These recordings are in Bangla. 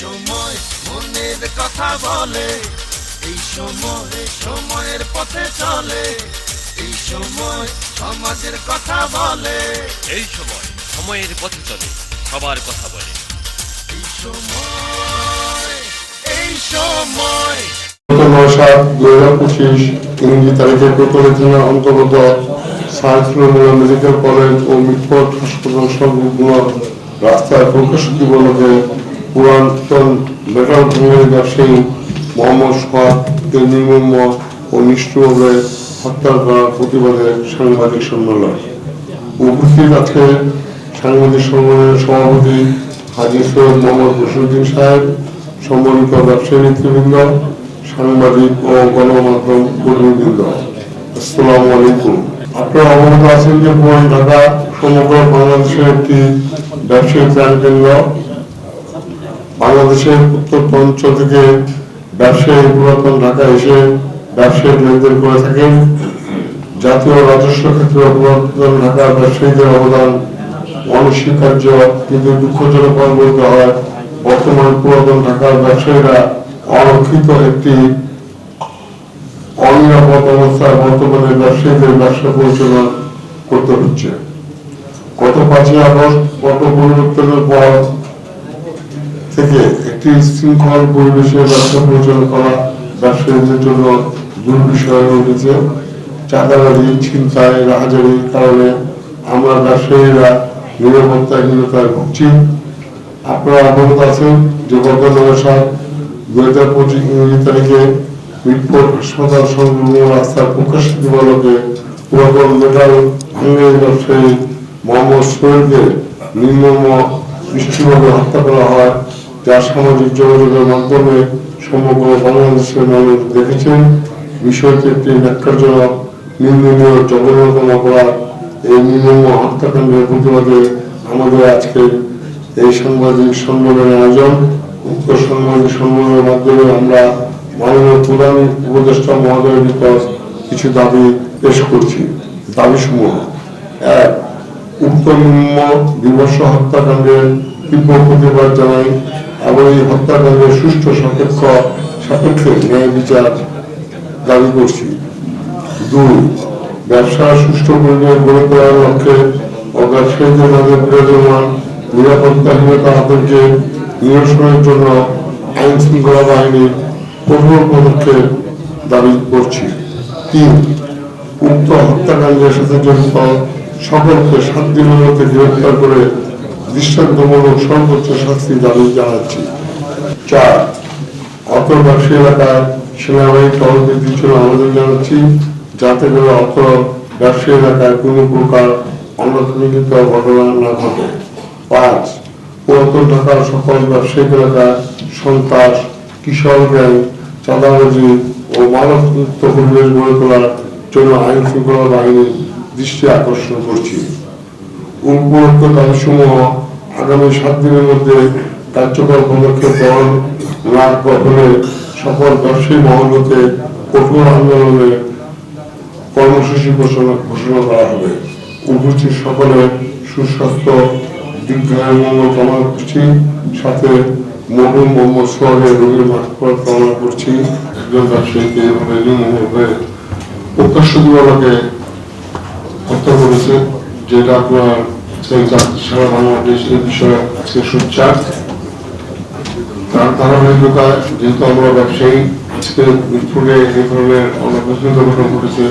সময় মনের কথা বলে এই সময় সময়ের পথে চলে এই সময় সমাজের কথা বলে। এই সময় সময়ের পথে চলে সবার কথা বলে। এই সময় এই সময়। নয় সাত দুই হাজার পঁচিশ ইংরেজি তারিখে কোতলে থানার অন্তর্গত সাইফুল্লাহ মেডিকেল কলেজ ও মিটফোর্ড হাসপাতাল সংলগ্ন রাস্তায় প্রকাশ দিবসে পুরাতন মেটাল ভূমির ব্যবসায়ী মোহাম্মদ সোহাগকে নির্মম ও নিষ্ঠুরভাবে হত্যা করার প্রতিবাদে সাংবাদিক সম্মেলন। উপস্থিত আছে সাংবাদিক সম্মেলনের সভাপতি হাজি সৈয়দ মোহাম্মদ বসিরুদ্দিন সাহেব, সম্মানিত ব্যবসায়ী নেতৃবৃন্দ, সাংবাদিক ও গণমাধ্যম কর্মীবৃন্দ। আসসালামু আলাইকুম। আপনারা অবগত আছেন যে পুরান ঢাকা সমগ্র বাংলাদেশের একটি ব্যবসায়ী ত্রাণ কেন্দ্র বাংলাদেশের উত্তর অঞ্চল থেকে ব্যবসায়ী পুরাতন ঢাকা এসে ব্যবসায়িক লেনদেন করে থাকেন। জাতীয় রাজস্ব ক্ষেত্রে পুরাতন ঢাকার ব্যবসায়ীদের অবদান অনস্বীকার্য, কিন্তু দুঃখজনক বলতে হয়, বর্তমান পুরাতন ঢাকার ব্যবসায়ীরা অরক্ষিত একটি অনিরাপদ অবস্থায় বর্তমানে ব্যবসায়ীদের ব্যবসা পরিচালনা করতে হচ্ছে। গত পাঁচই আগস্ট গত পরিবর্তনের পর থেকে একটি শৃঙ্খল পরিবেশে ব্যবসা পরিচালনা করা ব্যবসায়ীদের জন্য দুর্বিষয় হয়ে উঠেছে। চাঁদাবাজি, ছিনতাই, রাহাজারির কারণে আমরা ব্যবসায়ীরা নিরাপত্তাহীনতায় ভুগছি। আপনারা অবগত আছেন যে গত সাত দুই হাজার পঁচিশ ইংরেজি তারিখে মিটফোর্ড হাসপাতাল সংলগ্ন রাস্তার প্রকাশ দিবালকে পুরাতন মেটাল ভাঙ্গের ব্যবসায়ী মোহাম্মদ সোহেলকে নির্মম নিষ্ঠুরভাবে হত্যা করা হয়। যা সামাজিক যোগাযোগের মাধ্যমে সমগ্র বাংলাদেশের মানুষ দেখেছেন। বিষয়টি একটি ন্যাক্কারজনক, নিন্দনীয় জঘন্যতম অপরাধ। এই নির্মম হত্যাকাণ্ডের প্রতিবাদে আমাদের আজকে এই সাংবাদিক সম্মেলনের আয়োজন। উক্ত সাংবাদিক সম্মেলনের মাধ্যমে আমরা মাননীয় প্রধান উপদেষ্টা মহোদয়ের নিকট কিছু দাবি পেশ করছি। দাবি সমূহ এক, উক্ত নিম্ন বিমর্ষ হত্যাকাণ্ডের তীব্র জানাই এবং এই হত্যাকাণ্ডের সুষ্ঠু সাপেক্ষ সাপেক্ষে ন্যায় বিচার দাবি করছি। দুই, ব্যবসা সুষ্ঠু পরিবেশ গড়ে তোলার লক্ষ্যে ব্যবসায়ীদের মাঝে বিরাজমান নিরাপত্তাহীনতা আতঙ্কে নিরসনের জন্য আইন শৃঙ্খলা বাহিনীর কঠোর পদক্ষেপ দাবি করছি। তিন, উক্ত হত্যাকাণ্ডের সাথে জড়িত সকলকে সাত মধ্যে গ্রেফতার করে দৃষ্টান্তমূলক সর্বোচ্চ শাস্তি দাবি জানাচ্ছি। চার অত এলাকায় সেনাবাহিনী বৃদ্ধির জন্য আবেদন জানাচ্ছি। যাতে করে অত ব্যবসায়ী এলাকায় কোনো প্রকার অনধিকৃত ঘটনা না ঘটে। পাঁচ, পুরাতন ঢাকার সকল ব্যবসায়িক এলাকায় সন্ত্রাস, কিশোর গ্যাং, চাঁদাবাজি ও মানবমুক্ত পরিবেশ গড়ে তোলার জন্য আইন শৃঙ্খলা বাহিনীর দৃষ্টি আকর্ষণ করছি। উপরোক্ত দাবিসমূহ আগামী সাত দিনের মধ্যে কার্যকর পদক্ষেপ গ্রহণ সকল ব্যবসায়ী মহলতে কঠোর আন্দোলনে কর্মসূচি ঘোষণা ঘোষণা করা হবে। উপস্থিত সকলের সুস্বাস্থ্য কামনা করছি সাথে মোহাম্মদ সোহাগের রোগীর কামনা করছি। ব্যবসায়ীকে প্রকাশ্য হত্যা করেছে, যেটা আপনার সারা বাংলাদেশ বিষয়ে সোচ্চার তার যেহেতু আমরা ব্যবসায়ী, আজকে মিরপুরে এই ধরনের অনাকাঙ্ক্ষিত ঘটনা ঘটেছে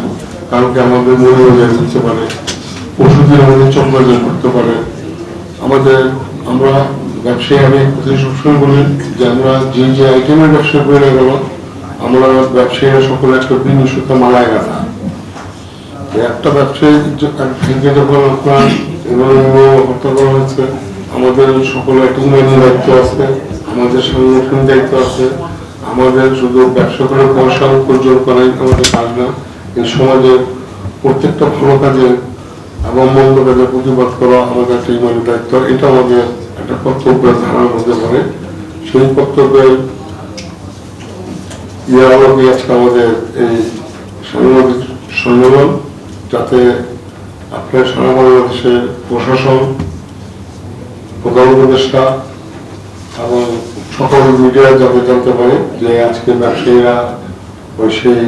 কারণকে আমাদের মনে হয়ে পারে, পশুদের আমাদের চক্রাজার ঘটতে পারে, আমাদের, আমরা ব্যবসায়ী, আমি সবসময় বলি যে আমরা যে যে আইটেমের ব্যবসা করে গেল আমরা ব্যবসায়ীরা সকলে একটা ভিন্ন সুতা মালায় তো একটা ব্যবসায়ী যখন আপনার এভাবে হয়েছে, আমাদের সকলে একটা দায়িত্ব আছে, আমাদের সংগঠন দায়িত্ব আছে, আমাদের শুধু ব্যবসা করে পয়সা উপার্জন করাই আমাদের কাজ না, এই সমাজের প্রত্যেকটা ভালো কাজে এবং মন্দ কাজে প্রতিবাদ করা আমাদের একটা ইমানের দায়িত্ব এটা আমাদের একটা কর্তব্যের ধারণার মধ্যে পড়ে। সেই কর্তব্যের ইয়ার আলোকে আজকে আমাদের এই সাংবাদিক সম্মেলন, যাতে আপনার সারা বাংলাদেশের প্রশাসন, প্রধান উপদেষ্টা এবং সকল মিডিয়া যাতে জানতে পারে যে আজকে ব্যবসায়ীরা ওই সেই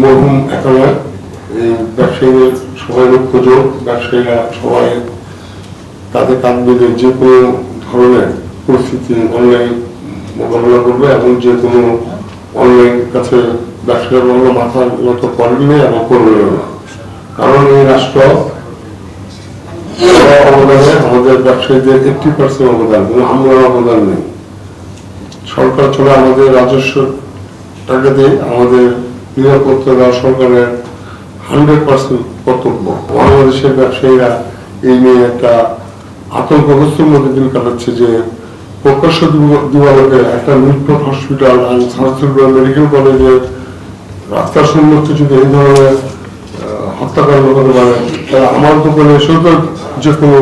মরহুম একালা এই ব্যবসায়ীদের সবাই ঐক্যযোগ ব্যবসায়ীরা সবাই তাদের কাঁধ মিলে যে কোনো ধরনের পরিস্থিতি অনলাইন মোকাবেলা করবে এবং যে কোনো অনলাইন কাছে ব্যবসায়ীরা মাথা নত করবে এবং করবে না। কারণ এই রাষ্ট্র অবদানে আমাদের ব্যবসায়ীদের এইটটি পার্সেন্ট অবদান কিন্তু আমরা অবদান নেই। সরকার চলে আমাদের রাজস্ব টাকা দিয়ে আমাদের নিরাপত্তা সরকারের হান্ড্রেড পার্সেন্ট কর্তব্য। বাংলাদেশের ব্যবসায়ীরা এই নিয়ে একটা আতঙ্কগ্রস্তের মধ্যে দিন কাটাচ্ছে যে প্রকাশ্য দিবা- দিবালোকে একটা মিটফোর্ট হসপিটাল আর সারসুল্লাহ মেডিকেল কলেজের রাস্তার সম্মুখে যদি এই ধরনের হতে পারে আমার দোকানে এসেও তো যে কোনো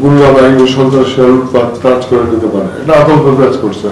গুন্ডা বাহিনী সন্ত্রাসী লুটপাট কাজ করে দিতে পারে। এটা আতঙ্ক কাজ করছে।